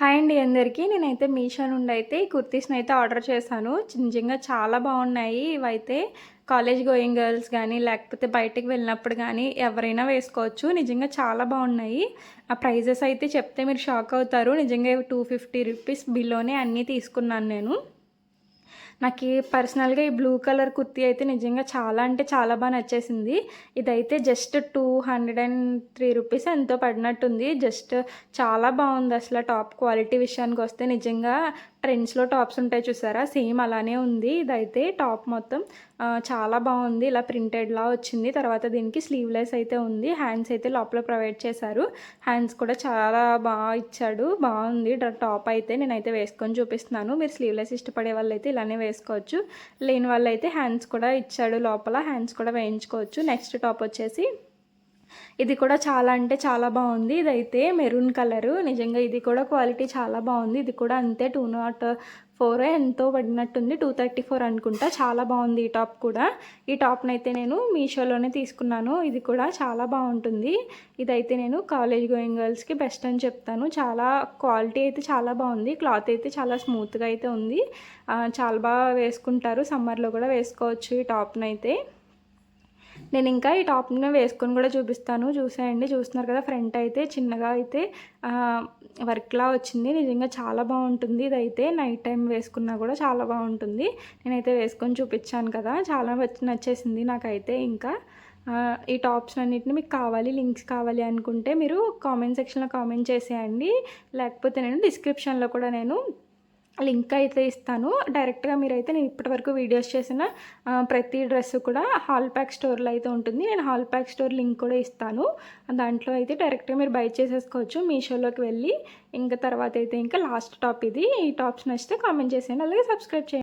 Hi అండి అందరికీ. నేనైతే మీషో నుండి అయితే ఈ కుర్తీస్ని అయితే ఆర్డర్ చేశాను. నిజంగా చాలా బాగున్నాయి. ఇవైతే కాలేజ్ గోయింగ్ గర్ల్స్ కానీ లేకపోతే బయటకు వెళ్ళినప్పుడు కానీ ఎవరైనా వేసుకోవచ్చు. నిజంగా చాలా బాగున్నాయి. ఆ ప్రైజెస్ అయితే చెప్తే మీరు షాక్ అవుతారు. నిజంగా టూ ఫిఫ్టీ రూపీస్ బిలోనే అన్నీ తీసుకున్నాను నేను. నాకు పర్సనల్గా ఈ బ్లూ కలర్ కుర్తీ అయితే నిజంగా చాలా అంటే చాలా బాగా నచ్చేసింది. ఇదైతే just two hundred and three rupees ఎంతో పడినట్టుంది. జస్ట్ చాలా బాగుంది అసలు టాప్ క్వాలిటీ విషయానికి వస్తే నిజంగా ట్రెండ్స్లో టాప్స్ ఉంటాయి చూసారా? సేమ్ అలానే ఉంది. ఇదైతే టాప్ మొత్తం చాలా బాగుంది. ఇలా ప్రింటెడ్లా వచ్చింది. తర్వాత దీనికి స్లీవ్లెస్ అయితే ఉంది. హ్యాండ్స్ అయితే లోపల ప్రొవైడ్ చేశారు. హ్యాండ్స్ కూడా చాలా బాగా ఇచ్చాడు. బాగుంది. టాప్ అయితే నేనైతే వేసుకొని చూపిస్తున్నాను. మీరు స్లీవ్లెస్ ఇష్టపడే వాళ్ళు అయితే ఇలానే వేసుకోవచ్చు. లేని వాళ్ళు అయితే హ్యాండ్స్ కూడా ఇచ్చాడు లోపల. హ్యాండ్స్ కూడా వేయించుకోవచ్చు. నెక్స్ట్ టాప్ వచ్చేసి ఇది కూడా చాలా అంటే చాలా బాగుంది. ఇదైతే మెరూన్ కలరు. నిజంగా ఇది కూడా క్వాలిటీ చాలా బాగుంది. ఇది కూడా అంతే టూ నాట్ ఫోర్ ఎంతో పడినట్టుంది. టూ థర్టీ ఫోర్ అనుకుంటా. చాలా బాగుంది ఈ టాప్ కూడా. ఈ టాప్ని అయితే నేను మీషోలోనే తీసుకున్నాను. ఇది కూడా చాలా బాగుంటుంది. ఇదైతే నేను కాలేజ్ గోయింగ్ గర్ల్స్కి బెస్ట్ అని చెప్తాను. చాలా క్వాలిటీ అయితే చాలా బాగుంది. క్లాత్ అయితే చాలా స్మూత్గా అయితే ఉంది. చాలా బాగా వేసుకుంటారు. సమ్మర్లో కూడా వేసుకోవచ్చు ఈ టాప్ని అయితే నేను ఇంకా ఈ టాప్ని వేసుకొని కూడా చూపిస్తాను. చూసేయండి. చూస్తున్నారు కదా ఫ్రంట్ అయితే చిన్నగా అయితే వర్క్లా వచ్చింది. నిజంగా చాలా బాగుంటుంది. ఇదైతే నైట్ టైం వేసుకున్నా కూడా చాలా బాగుంటుంది. నేనైతే వేసుకొని చూపించాను కదా చాలా నచ్చేసింది నాకైతే ఇంకా. ఈ టాప్స్ అన్నిటిని మీకు కావాలి లింక్స్ కావాలి అనుకుంటే మీరు కామెంట్ సెక్షన్లో కామెంట్ చేసేయండి. లేకపోతే నేను డిస్క్రిప్షన్లో కూడా నేను లింక్ అయితే ఇస్తాను. డైరెక్ట్గా మీరైతే నేను ఇప్పటివరకు వీడియోస్ చేసిన ప్రతి డ్రెస్ కూడా హాల్ ప్యాక్ స్టోర్లో అయితే ఉంటుంది. నేను హాల్ ప్యాక్ స్టోర్ లింక్ కూడా ఇస్తాను. దాంట్లో అయితే డైరెక్ట్గా మీరు బై చేసేసుకోవచ్చు. మీషోలోకి వెళ్ళి ఇంకా తర్వాత అయితే ఇంకా లాస్ట్ టాప్ ఇది. ఈ టాప్స్ నచ్చితే కామెంట్ చేసేయండి. అలాగే సబ్స్క్రైబ్ చేయండి.